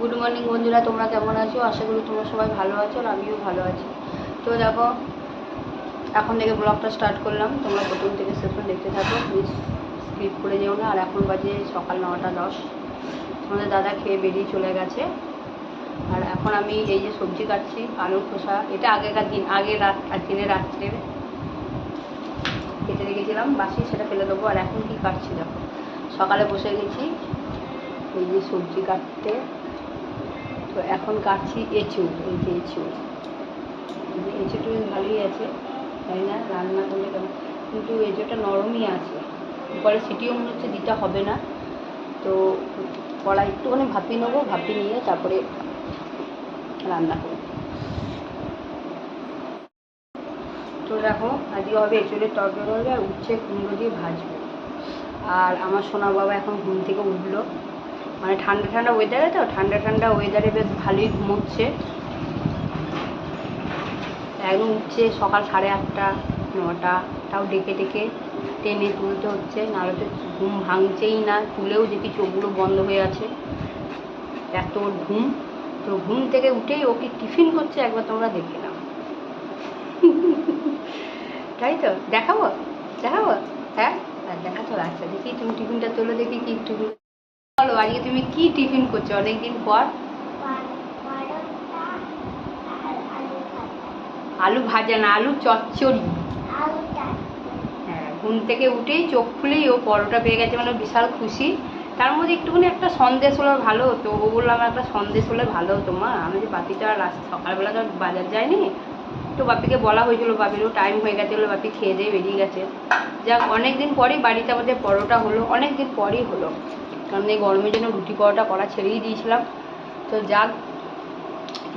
Good morning বন্ধুরা, তোমরা কেমন আছো? আশা করি তোমরা সবাই ভালো আছো আর আমিও ভালো আছি। তো দেখো, এখন থেকে ব্লগটা স্টার্ট করলাম। তোমরা প্রথম থেকে শেষ দেখতে থাকো। প্লিজ স্কিপ করে যেও না। আর এখন বাজে সকাল নটা দশ। আমাদের দাদা খেয়ে বেরিয়ে চলে গেছে। আর এখন আমি এই যে সবজি কাটছি, আলুর খোসা। এটা আগেকার দিন আগে রাত, আর দিনে রাত্রে কেটে রেখেছিলাম, বাসি সেটা ফেলে দেবো। আর এখন কি কাটছি দেখো। সকালে বসে গেছি, এই যে সবজি কাটতে। তো এখন কাটছি এঁচুড় এই যে এই যে বেশ ভালোই আছে, তাই না? রান্না করলে কেমন? কিন্তু এঁচুড়টা নরমই আছে। পরে সিটিও মনে হচ্ছে দিতে হবে না। তো কড়াই একটুখানি ভাপিয়ে নেব ভাপিয়ে নিয়ে তারপরে রান্না করব। তো দেখো, আজকে হবে এঁচুড়ের তরকারি হবে আর উচ্ছে কুমড়ো দিয়ে ভাজবো। আর আমার সোনা বাবা এখন ঘুম থেকে উঠল। মানে ঠান্ডা ঠান্ডা ওয়েদারে তো, ঠান্ডা ঠান্ডা ওয়েদারে বেশ ভালোই ঘুমোচ্ছে। একদম উঠছে সকাল সাড়ে আটটা, নটা, তাও ডেকে ডেকে টেনে তুলতে হচ্ছে, নাহলে তো ঘুম ভাঙছেই না, তুলেও দেখি চোখগুলো বন্ধ হয়ে আছে। এত ওর ঘুম, তো ঘুম থেকে উঠেই ওকে টিফিন করছে, একবার তোমরা দেখে নাও। তাই তো? দেখাবো? দেখাবো? হ্যাঁ? আর দেখা তো আচ্ছা দেখি তুমি টিফিনটা তোলো, দেখি কি টিফিন আজকে তুমি কি টিফিন করছ অনেকদিন পর? আলু ভাজা না, আলু চচ্চড়ি। হ্যাঁ ঘুম থেকে উঠেই চোখ খুলেই ও পরোটা পেয়ে গেছে মানে বিশাল খুশি। তার মধ্যে একটুখানি একটা সন্দেশ হলে ভালো হতো। ও বলল, আমার একটা সন্দেশ হলে ভালো হতো মা। আমি যে বাপিটা আর সকালবেলা তো বাজার যায়নি। তো বাপিকে বলা হয়েছিল, বাপিরও টাইম হয়ে গেছে বলে বাপি খেয়ে দিয়ে বেরিয়ে গেছে। যাক, অনেকদিন পরেই বাড়িতে আমাদের পরোটা হলো, অনেকদিন পরই হলো। কারণ এই গরমের জন্য রুটি পরোটা করা ছেড়েই দিয়েছিলাম। তো যাক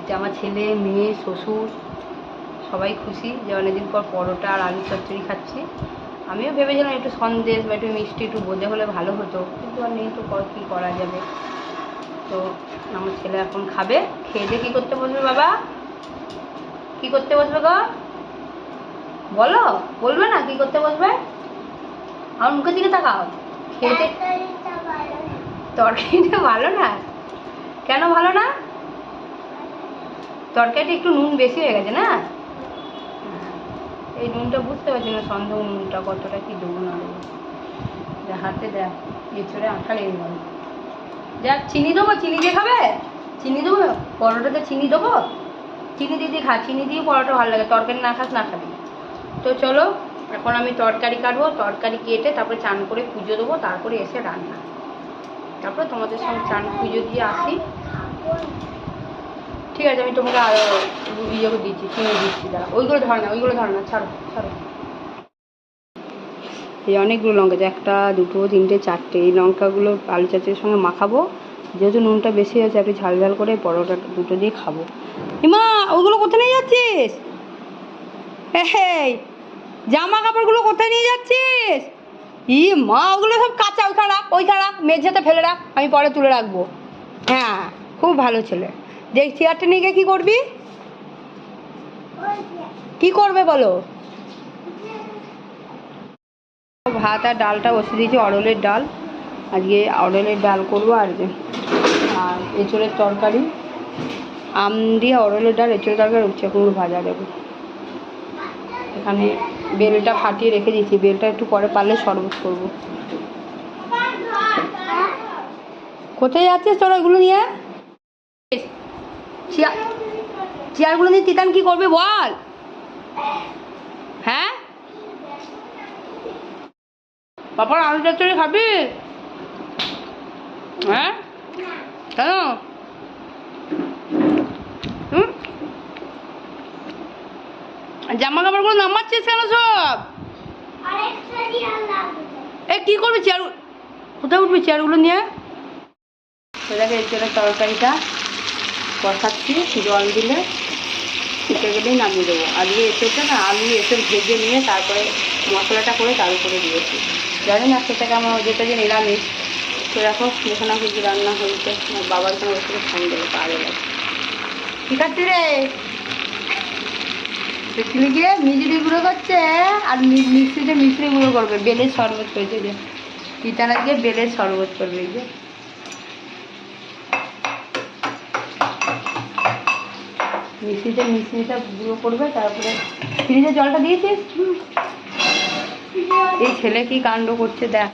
যে আমার ছেলে, মেয়ে, শ্বশুর, সবাই খুশি যে অনেকদিন পর পরোটা আর আলু চচ্চড়ি খাচ্ছি। আমিও ভেবেছিলাম একটু সন্দেশ বা একটু মিষ্টি, একটু বোঝে হলে ভালো হতো, কিন্তু আর নেই তো কী করা যাবে? তো আমার ছেলে এখন খাবে, খেয়ে দিয়ে কী করতে বসবে বাবা? কি করতে বসবে গো? বলো, বলবে না কি করতে বসবে? আমার মুখের দিকে তাকাও। খেতে তরকারিটা ভালো না? কেন ভালো না? তরকারিটা একটু নুন বেশি হয়ে গেছে না। এই নুনটা বুঝতে পারছি না সন্দেহ নুনটা কতটা কি দেবো না হাতে দেখ আঠা লেগে গেল। যাক, চিনি দেবো, চিনি দিয়ে খাবে? চিনি দেবো? পরোটাতে চিনি দেবো? চিনি দিয়ে দিয়ে খা, চিনি দিয়ে পরোটা ভালো লাগে, তরকারি না খাস, না খাবি। তো চলো, এখন আমি তরকারি কাটবো, তরকারি কেটে তারপরে চান করে পুজো দেবো, তারপরে এসে রান্না। তারপরে তোমাদের সঙ্গে চান পুজো দিয়ে আসি। ঠিক আছে, আমি তোমাকে আরও ইয়ে দিচ্ছি, চিনি দিচ্ছি, দাঁড়া। ওইগুলো ধর না, ওইগুলো ধর না, ছাড়ো ছাড়ো। এই অনেকগুলো লঙ্কা আছে একটা, দুটো, তিনটে, চারটে, এই লঙ্কাগুলো আলু চাচের সঙ্গে মাখাবো। যেহেতু নুনটা বেশি আছে একটু ঝাল ঝাল করে পরোটা দুটো দিয়ে খাব। ইমা ওগুলো কোথায় নিয়ে যাচ্ছিস? এই, জামা কাপড়গুলো কোথায় নিয়ে যাচ্ছিস? ই মা, ওগুলো সব কাঁচা, ওইখানে রাখ ওইখানে রাখ, মেঝেতে ফেলে রাখ, আমি পরে তুলে রাখব। হ্যাঁ খুব ভালো ছেলে। যে চেয়ারটা নিয়ে গিয়ে কী করবি? কি করবে বলো? ভাত আর ডালটা বসে দিয়েছি অড়লের ডাল। আজকে অড়লের ডাল করব আর আর এঁচড়ের তরকারি। আম দিয়ে অড়লের ডাল, এঁচড়ের তরকারি উচ্ছে কুমড়ো ভাজা দেবো। এখানে বেলটা ফাটিয়ে রেখে দিয়েছি। বেলটা একটু পরে পারলে শরবত করব। কোথায় যাচ্ছিস তোরা ওইগুলো নিয়ে? চেয়ার চেয়ারগুলো নিয়ে তিতান কি করবে বল। হ্যাঁ? পাপার আলু চচ্চড়ি খাবি। হ্যাঁ? কেন? জামা কাপড়গুলো নামাচ্ছিস কেন সব? এ, কি করবি চেয়ার কোথায় উঠবি চেয়ারগুলো নিয়ে? দেখে, এই চলে তরকারিটা বসাচ্ছি, জল দিলে ফুটে গেলেই নামিয়ে দেবো। আজকে এসেছে না, আলু এসে ভেজে নিয়ে তারপরে মশলাটা করে তার উপরে দিয়েছি। জানি না সেটাকে আমার যেটা যে নিরামিষ। তো দেখো যেখানে কিছু রান্না হয়েছে। বাবার ওর সাথে ফোন দেবে পারে ঠিক আছে রে। গিয়ে মিজড়ি গুঁড়ো করছে আর মিক্সিতে মিশ্রি গুঁড়ো করবে, বেলের শরবত করেছে যে। পিতারা গিয়ে বেলের শরবত করবে যে। মিষ্টিতে মিষ্টিটা গুঁড়ো করবে, তারপরে ফ্রিজে জলটা দিয়েছিস? এই ছেলে কি কাণ্ড করছে, দেখ।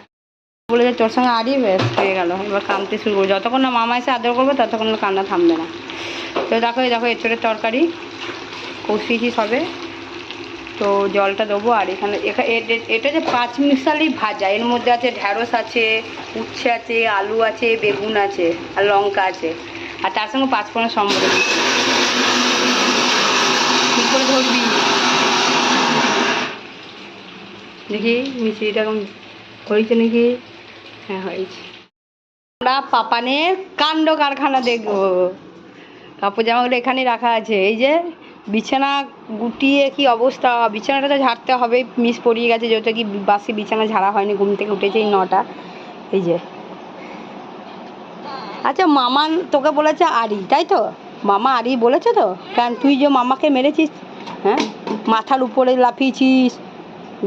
বলে যে তোর সঙ্গে আড়িয়ে ব্যাস হয়ে গেল, এবার কামতে শুরু করব। যতক্ষণ না মামা এসে আদর করবে, ততক্ষণ কান্না থামবে না। তো দেখো দেখো, এঁচড়ের তরকারি। কষিয়েছি সবে তো জলটা দেবো আর এখানে এটা যে পাঁচ মিশালি ভাজা, এর মধ্যে আছে ঢ্যাঁড়স আছে, উচ্ছে আছে, আলু আছে, বেগুন আছে আর লঙ্কা আছে। আর তার সঙ্গে পাঁচ ফোড়ন সম্বর। কী করে ধরবি? দেখি মিষ্টিটা কেমন হয়েছে নাকি? হ্যাঁ হয়েছে। আমরা পাপানের কাণ্ড কারখানা দেখব। কাপড় জামাগুলো এখানে রাখা আছে। এই যে বিছানা গুটিয়ে কি অবস্থা? বিছানাটা তো ঝাড়তে হবে, মিস পড়িয়ে গেছে যেহেতু কি বাসি বিছানা ঝাড়া হয়নি, ঘুম থেকে উঠেছে এই নটা। এই যে। আচ্ছা মামা তোকে বলেছে আরি তাই তো? মামা আরি বলেছে তো? কারণ তুই যে মামাকে মেরেছিস হ্যাঁ? মাথার উপরে লাফিয়েছিস,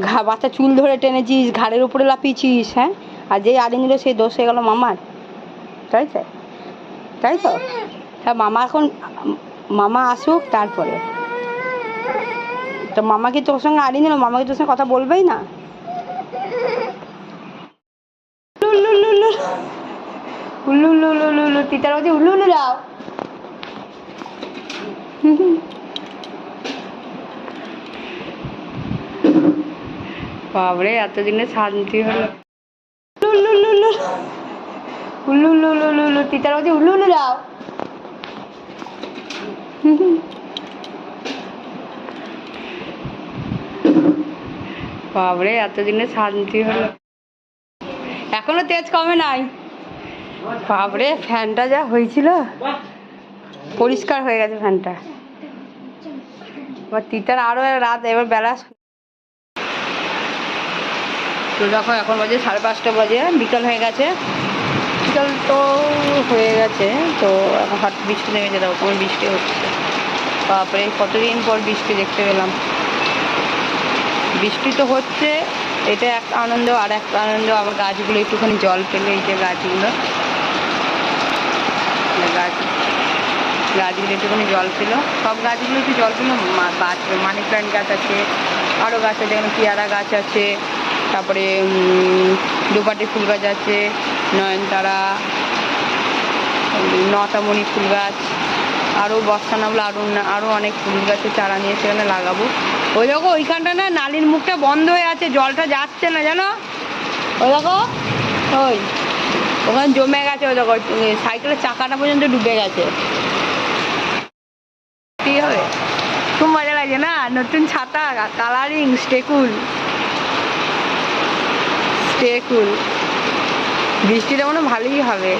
ঘা বাচ্চা চুল ধরে টেনেছিস, ঘাড়ের উপরে লাফিয়েছিস হ্যাঁ? আর যেই আরি নিল, সেই দোষ হয়ে গেল মামার। তাই তো? তাই তো? হ্যাঁ মামা এখন মামা আসুক তারপরে। তো মামাকে তোর সঙ্গে আড়িয়ে নিল মামাকে তোর সঙ্গে কথা বলবেই না। উল্লু উল্লু উল্লু উল্লু বলছে উল্লু বাবরে এতদিনে শান্তি হলো উল্লু উল্লু উল্লু তিতার উল্লু উল্লু যাও বাবরে, এতদিনে শান্তি হলো। এখনও তেজ কমে নাই। বাবরে, ফ্যানটা যা হয়েছিল। পরিষ্কার হয়ে গেছে ফ্যানটা। এবার তিতার আরও রাত, এবার বেলা তো দেখো, এখন বাজে সাড়ে পাঁচটা বাজে, বিকাল হয়ে গেছে। বিকাল তো হয়ে গেছে, তো এখন বৃষ্টি নেমেছে দেখো কেমন বৃষ্টি হচ্ছে? তারপরে কতদিন পর বৃষ্টি দেখতে পেলাম। বৃষ্টি তো হচ্ছে, এটা একটা আনন্দ আর একটা আনন্দ আবার গাছগুলো একটুখানি জল পেলে, এই যে গাছগুলো। এই গাছ, গাছগুলো একটুখানি জল পেল। সব গাছগুলো একটু জল মা- গাছ মানি প্ল্যান্ট গাছ আছে আরও গাছ আছে, যেমন পেয়ারা গাছ আছে, তারপরে দুপাটি ফুল গাছ আছে নয়নতারা নতামণি ফুল গাছ আরও বস্তা নামলে আরও আরও অনেক ফুল গাছের চারা নিয়ে সেখানে লাগাবো। ওই দেখো, ওইখানটা না নালির মুখটা বন্ধ হয়ে আছে, জলটা যাচ্ছে না, জানো? ওই দেখো, ওই, ওখানে জমে গেছে, ওই দেখো সাইকেলের চাকাটা পর্যন্ত ডুবে গেছে। কি হবে? খুব মজা লাগছে না? নতুন ছাতা কালারিং স্টেকুল স্টেকুল বৃষ্টিটা মনে ভালোই হবে।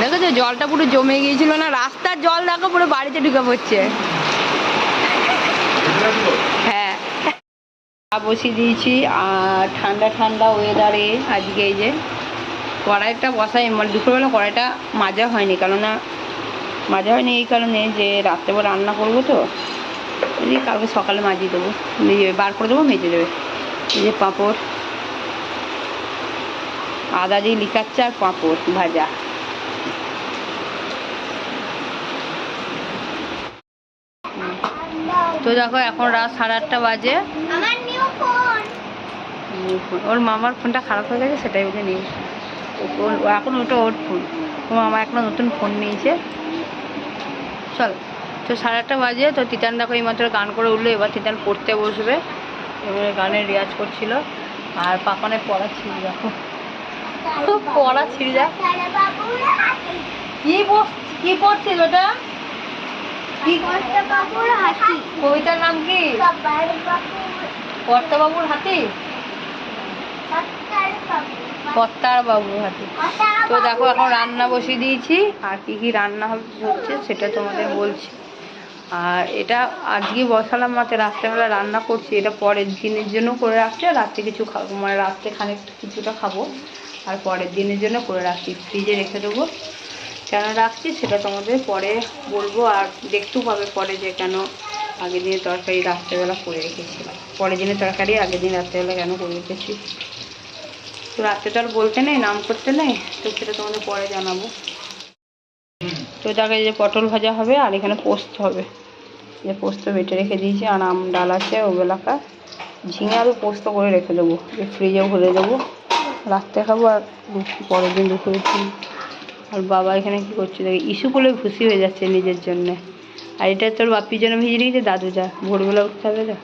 দেখো তো জলটা পুরো জমে গিয়েছিল না, রাস্তার জল দেখো পুরো বাড়িতে ঢুকে পড়ছে। হ্যাঁ। বসিয়ে দিয়েছি, আর ঠান্ডা ঠান্ডা ওয়েদারে আজকে এই যে কড়াইটা বসাই মানে দুপুরবেলা কড়াইটা মাজা হয়নি, কেননা, মাজা হয়নি এই কারণে যে রাত্রেবেলা রান্না করব তো এই যে কালকে সকালে মাজিয়ে দেবো। মেজে বার করে দেবো মেজে দেবে। এই যে পাঁপড়। আদা দিয়ে লিকাচ্ছে আর পাঁপড় ভাজা। তো দেখো এখন রাত সাড়ে আটটা বাজে। ওর মামার ফোনটা খারাপ হয়ে গেছে সেটাই ওকে নিয়ে এখন ওটা ওর ফোন ও মামা একটা নতুন ফোন নিয়েছে। চল। তো সাড়ে আটটা বাজে, তো তিতান দেখো এইমাত্র গান করে উঠল, এবার তিতান পড়তে বসবে। এবারে গানের রেয়াজ করছিল। আর পাপানের পড়া ছিল, দেখো। পড়া যা। তারা কি কি পড়ছিস ওটা? কর্তা বাবুর কবিতার নাম কি? বাবার বাবু কর্তাবাবুর হাতি? কর্তার বাবু বাবুর হাতি। তো দেখো এখন রান্না বসিয়ে দিয়েছি, আর কি কি রান্না হচ্ছে সেটা তোমাদের বলছি। আর এটা আজকে বসালাম মাত্র রাত্রেবেলা রান্না করছি, এটা পরের দিনের জন্য করে রাখছি, আর রাত্রে কিছু খাব মানে রাত্রে খানিক কিছুটা খাব, আর পরের দিনের জন্য করে রাখছি, ফ্রিজে রেখে দেবো। কেন রাখছি সেটা তোমাদের পরে বলব, আর দেখতেও পাবে পরে যে কেন আগের দিনের তরকারি রাত্রেবেলা করে রেখেছিলাম। পরের দিনের তরকারি আগের দিন রাত্রেবেলা কেন করে রেখেছি? তো রাত্রে তো আর বলতে নেই, নাম করতে নেই, তো সেটা তোমাদের পরে জানাব। তো তাকে যে পটল ভাজা হবে আর এখানে পোস্ত হবে। যে পোস্ত বেটে রেখে দিয়েছি আর আম, ডাল আছে, ওবেলাকা। ঝিঙে আলু পোস্ত করে রেখে দেবো। যে ফ্রিজেও ভরে দেবো। রাত্রে খাব আর পরের দিন দুপুরে। আর বাবা এখানে কি করছে দেখি, ইস্যু করলে খুশি হয়ে যাচ্ছে নিজের জন্যে। আর এটা তোর বাপির জন্য ভিজে নিয়েছে দাদু যা, ভোরবেলা উঠতে হবে তো।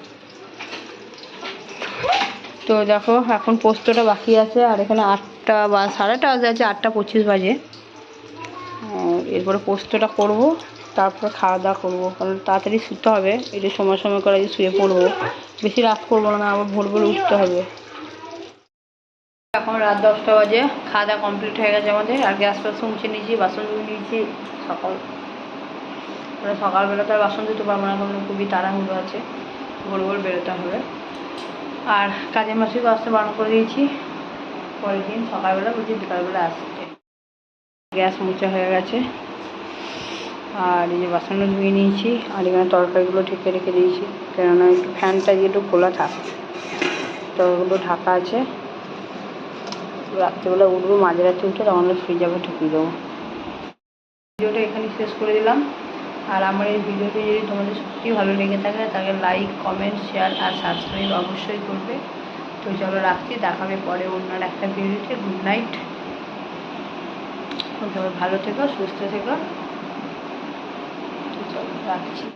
তো দেখো, এখন পোস্তটা বাকি আছে। আর এখানে আটটা বা সাড়ে আটটা বাজে আছে আটটা পঁচিশ বাজে। এরপরে পোস্তটা করব, তারপরে খাওয়া দাওয়া করব, কারণ তাড়াতাড়ি শুতে হবে এটা সময় সময় করে শুয়ে পড়ব। বেশি রাত করব না আবার ভোর ভোর উঠতে হবে। এখন রাত দশটা বাজে, খাওয়া দাওয়া কমপ্লিট হয়ে গেছে আমাদের, আর গ্যাস ফাসন মুছে নিয়েছি, বাসন ধুয়ে নিয়েছি, সকাল মানে সকালবেলা তো আর বাসন ধুতে পারব না কারণ খুবই তাড়াহুড়ো আছে, ভোর ভোর বেরোতে হবে। আর কাজের মাসিকে আসতে বারণ করে দিয়েছি, পরের দিন সকালবেলা বলছি বিকালবেলা আসতে গ্যাস মুছা হয়ে গেছে। আর এই যে বাসনটা ধুয়ে নিয়েছি, আর এখানে তরকারিগুলো ঢেকে রেখে দিয়েছি। কেননা একটু ফ্যানটা একটু খোলা থাক, তরকারিগুলো ঢাকা আছে। রাত্রেবেলা উঠবো মাঝরাতে উঠে তখন ফ্রিজে আবার ঢুকিয়ে দেবো। ভিডিওটা এখানে শেষ করে দিলাম। আর আমার এই ভিডিওটি যদি তোমাদের সত্যি ভালো লেগে থাকে তাকে লাইক কমেন্ট শেয়ার আর সাবস্ক্রাইব অবশ্যই করবে। তো চলো রাখছি, দেখাবে পরে অন্য একটা ভিডিওতে। গুড নাইট সবাই ভালো থেকো সুস্থ থেকো। চলো রাখছি।